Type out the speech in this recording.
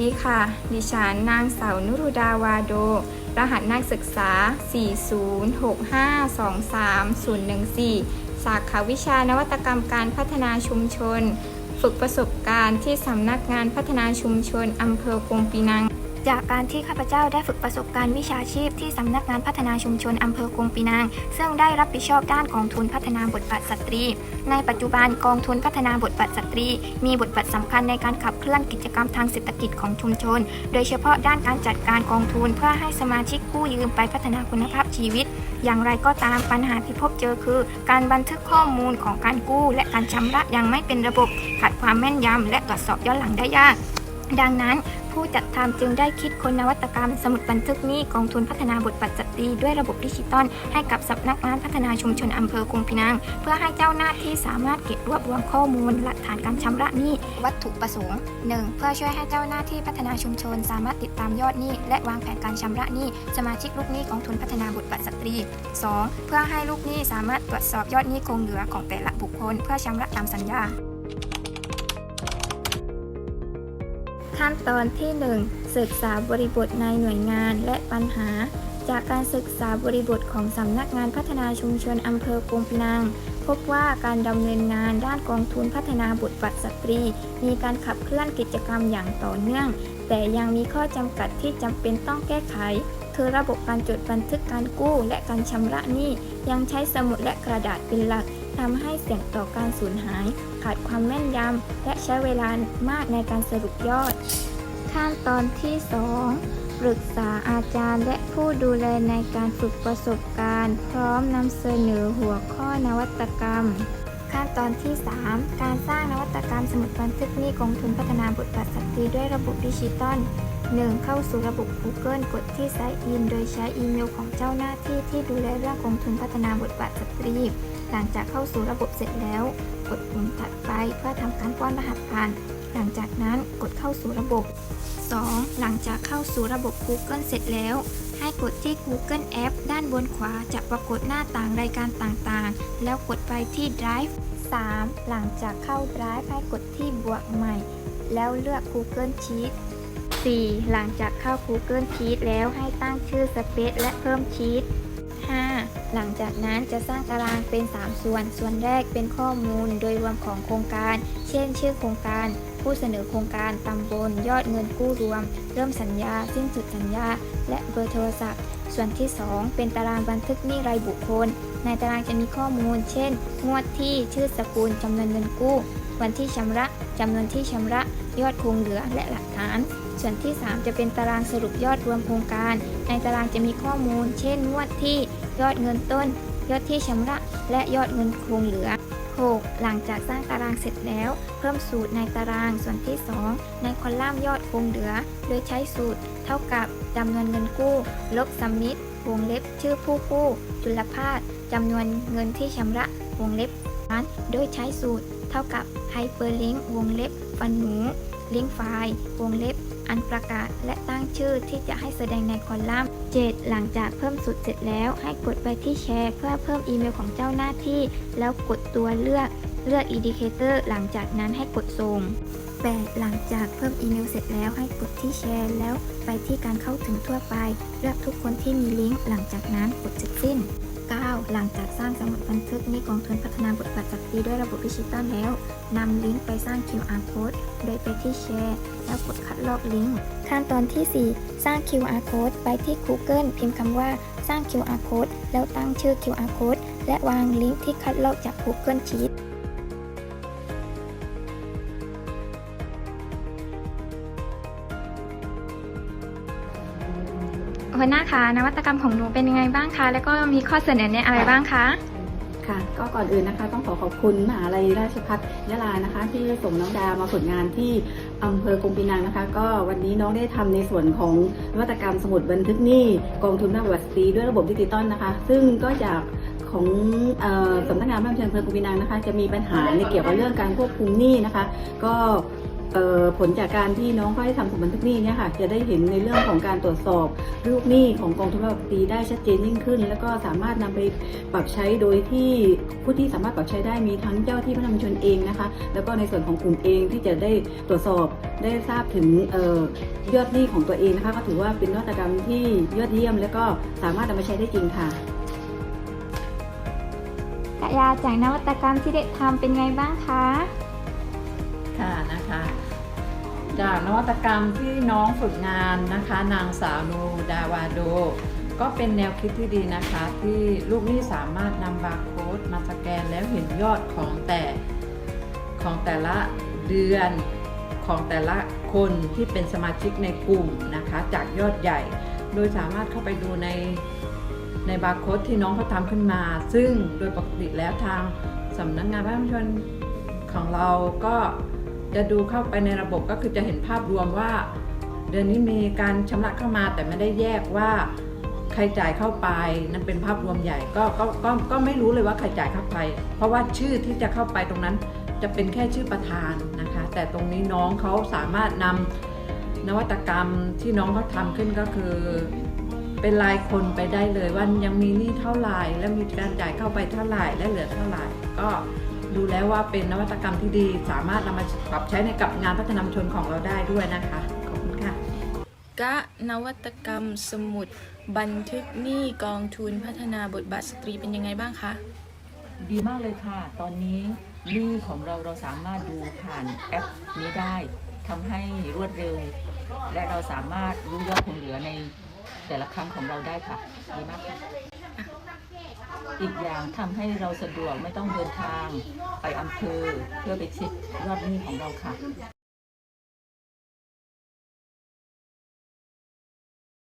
ดีค่ะ ดิฉันนางสาวนุรุดาวาโด รหัสนักศึกษา 406523014 สาขาวิชานวัตกรรมการพัฒนาชุมชน ฝึกประสบการณ์ที่สำนักงานพัฒนาชุมชนอำเภอกงปีนัง จากการที่ข้าพเจ้าได้ฝึกประสบการณ์วิชาชีพที่สำนักงานพัฒนาชุมชนอำเภอกงปีนาง ซึ่งได้รับผิดชอบด้านกองทุนพัฒนาบทบาทสตรี ในปัจจุบันกองทุนพัฒนาบทบาทสตรี มีบทบาทสำคัญในการขับเคลื่อนกิจกรรมทางเศรษฐกิจของชุมชน โดยเฉพาะด้านการจัดการกองทุนเพื่อให้สมาชิกกู้ยืมไปพัฒนาคุณภาพชีวิต อย่างไรก็ตามปัญหาที่พบเจอคือ การบันทึกข้อมูลของการกู้ และการชำระยังไม่เป็นระบบขาดความแม่นยำและตรวจสอบย้อนหลังได้ยากดังนั้น ผู้จัดทำจึงได้คิดค้นนวัตกรรม สมุดบันทึกนี้กองทุนพัฒนาบทบาทสตรีด้วยระบบดิจิตอลให้กับสำนักงานพัฒนาชุมชนอำเภอกุงพินังเพื่อให้เจ้าหน้าที่สามารถเก็บรวบรวมข้อมูล หลักฐานการชำระหนี้ วัตถุประสงค์ 1. เพื่อช่วยให้เจ้าหน้าที่พัฒนาชุมชน สามารถติดตามยอดหนี้ และวางแผนการชำระหนี้ สมาชิกลูกหนี้กองทุนพัฒนาบทบาทสตรี 2. เพื่อให้ลูกหนี้สามารถตรวจสอบยอดหนี้คงเหลือของแต่ละบุคคล เพื่อชำระตามสัญญา ขั้นตอนที่ 1 ศึกษาบริบทในหน่วยงานและปัญหา จากการศึกษาบริบทของสำนักงานพัฒนาชุมชนอำเภอกงพินังพบว่าการดำเนินงานด้านกองทุนพัฒนาบทบาทสตรี มีการขับเคลื่อนกิจกรรมอย่างต่อเนื่อง แต่ยังมีข้อจำกัดที่จำเป็นต้องแก้ไข คือระบบการจดบันทึกการกู้และการชำระหนี้ยังใช้สมุดและกระดาษเป็นหลัก ทำให้เสี่ยงต่อการสูญหาย ขาดความแม่นยำ และใช้เวลามากในการสรุปยอด ขั้นตอนที่ 2 ปรึกษาอาจารย์และผู้ดูแลในการฝึกประสบการณ์ พร้อมนำเสนอหัวข้อนวัตกรรม ขั้นตอนที่ 3 การสร้างนวัตกรรมสมุดบันทึกหนี้กองทุนพัฒนาบทบาทสตรีด้วยระบบดิจิตอล 1. เข้าสู่ระบบ Google กดที่ Sign In โดยใช้อีเมลของเจ้าหน้าที่ที่ดูแลเรื่องกองทุนพัฒนาบทบาทสตรี หลังจากเข้าสู่ระบบเสร็จแล้ว กดปุ่มถัดไปเพื่อทำการป้อนรหัสผ่าน หลังจากนั้นกดเข้าสู่ระบบ 2. หลังจากเข้าสู่ระบบ Google เสร็จแล้ว ให้กดที่ Google App ด้านบนขวาจะปรากฏหน้าต่างรายการต่างๆ แล้วกดไปที่ Drive 3. หลังจากเข้า Drive ให้กดที่บวกใหม่ แล้วเลือก Google Sheet 4. หลังจากเข้า Google Sheet แล้วให้ตั้งชื่อ Space และเพิ่มชีต 5. หลังจากนั้นจะสร้างตารางเป็น 3 ส่วน ส่วนแรกเป็นข้อมูลโดยรวมของโครงการ เช่น ชื่อโครงการ ผู้เสนอโครงการ ตำบล ยอดเงินกู้รวม เริ่มสัญญา สิ้นสุดสัญญา และเบอร์โทรศัพท์ ส่วนที่ 2 เป็นตารางบันทึกหนี้รายบุคคล ในตารางจะมีข้อมูล เช่น งวดที่ ชื่อสกุลจำนวนเงินกู้ วันที่ชำระจำนวนที่ชำระ ยอดคงเหลือ และหลักฐาน ส่วนที่ 3 จะเป็นตารางสรุปยอดรวมโครงการ ในตารางจะมีข้อมูล เช่นงวดที่ยอดเงินต้น ยอดที่ชำระ และยอดเงินคงเหลือ 6. หลังจากสร้างตารางเสร็จแล้ว เพิ่มสูตรในตารางส่วนที่ 2 ในคอลัมน์ยอดคงเหลือ โดยใช้สูตร เท่ากับจำนวนเงินกู้ ลบสมมิตวงเล็บชื่อผู้กู้ จุลภาคจำนวนเงินที่ชำระ วงเล็บนั้นโดยใช้สูตร เท่ากับไฮเปอร์ลิงก์วงเล็บฟันหนูลิงก์ไฟล์วงเล็บ อันประกาศและตั้งชื่อที่จะให้แสดงในคอลัมน์ 7. หลังจากเพิ่มสูตรเสร็จแล้ว ให้กดไปที่แชร์เพื่อเพิ่มอีเมลของเจ้าหน้าที่ แล้วกดตัวเลือกเลือก Indicator หลังจากนั้นให้กดส่ง 8. หลังจากเพิ่มอีเมลเสร็จแล้วให้กดที่แชร์ แล้วไปที่การเข้าถึงทั่วไป เลือกทุกคนที่มีลิงก์หลังจากนั้นกดเสร็จสิ้น 9. หลังจากสร้างสมุดบันทึกในี้กองทุนพัฒนาบทบาทสตรีด้วยระบบดิจิตอลแล้วนำลิงก์ไปสร้าง QR code โดยไปที่แชร์แล้วกดคัดลอกลิงก์ ขั้นตอนที่ 4 สร้าง QR code ไปที่ Google พิมพ์คำว่าสร้าง QR code แล้วตั้งชื่อ QR code และวางลิงก์ที่คัดลอกจาก Google Sheet หัวหน้าคะนวัตกรรมของหนูเป็นยังไงบ้างคะ แล้วก็มีข้อเสนอแนะอะไรบ้างคะ ค่ะ ก็ก่อนอื่นนะคะ ต้องขอขอบคุณมหาลัยราชภัฏยะลานะคะ ที่ส่งน้องดามาฝึกงานที่อำเภอกงปีนังนะคะ ก็วันนี้น้องได้ทำในส่วนของนวัตกรรมสมุดบันทึกหนี้กองทุนน้าบัตรสตรีด้วยระบบดิจิตอลนะคะ ซึ่งก็จากของออสำนักงานบ้านเมืองอำเภอกงปีนังนะคะ จะมีปัญหาในเกี่ยวกับเรื่องการควบคุมหนี้นะคะ ก็ ผลจากการที่น้องเขาได้ทำสมุดบันทึกหนี้เนี่ยค่ะจะได้เห็นในเรื่องของการตรวจสอบลูกหนี้ของกองทุนประบบปีได้ชัดเจนยิ่งขึ้น แล้วก็สามารถนำไปปรับใช้โดยที่ผู้ที่สามารถปรับใช้ได้มีทั้งเจ้าที่พนักงานชนเองนะคะ แล้วก็ในส่วนของกลุ่มเองที่จะได้ตรวจสอบได้ทราบถึงออยอดหนี้ของตัวเองนะคะก็ถือว่าเป็นนวัตกรรมที่ยอดเยี่ยม แล้วก็สามารถนำมาใช้ได้จริงค่ะกะยาจากนวัตกรรมที่ได้ทำเป็นไงบ้างคะ ค่ะนะคะจากนวัตกรรมที่น้องฝึกงานนะคะ นางสาวนูดาวาโด ก็เป็นแนวคิดที่ดีนะคะ ที่ลูกหนี้สามารถนำบาร์โค้ดมาสแกนแล้วเห็นยอดของแต่ของแต่ละเดือนของแต่ละคนที่เป็นสมาชิกในกลุ่มนะคะ จากยอดใหญ่ โดยสามารถเข้าไปดูในในบาร์โค้ดที่น้องเขาทำขึ้นมา ซึ่งโดยปกติแล้วทางสำนักงานพระราชชนของเราก็ จะดูเข้าไปในระบบก็คือจะเห็นภาพรวมว่า เดือนนี้มีการชำระเข้ามาแต่ไม่ได้แยกว่าใครจ่ายเข้าไปนั่นเป็นภาพรวมใหญ่ก็ก็ก็ก็ไม่รู้เลยว่าใครจ่ายเข้าไป เพราะว่าชื่อที่จะเข้าไปตรงนั้นจะเป็นแค่ชื่อประธานนะคะ แต่ตรงนี้น้องเขาสามารถนำนวัตกรรมที่น้องเขาทำขึ้นก็คือ เป็นรายคนไปได้เลยว่ายังมีหนี้เท่าไหร่และมีการจ่ายเข้าไปเท่าไหร่และเหลือเท่าไหร่ก็ ดูแล้วว่าเป็นนวัตกรรมที่ดี สามารถนำมาปรับใช้ในกับงานพัฒนาชุมชนของเราได้ด้วยนะคะ ขอบคุณค่ะกะนวัตกรรมสมุด บันทึกหนี้กองทุนพัฒนาบทบาทสตรีเป็นยังไงบ้างคะ ดีมากเลยค่ะ ตอนนี้หนี้ของเราเราสามารถดูผ่านแอปนี้ได้ทำให้รวดเร็ว และเราสามารถรู้ยอดคงเหลือในแต่ละครั้งของเราได้ค่ะ ดีมากค่ะ อีกอย่างทำให้เราสะดวกไม่ต้องเดินทางไปอำเภอเพื่อไปเช็คยอดหนี้ของเราค่ะ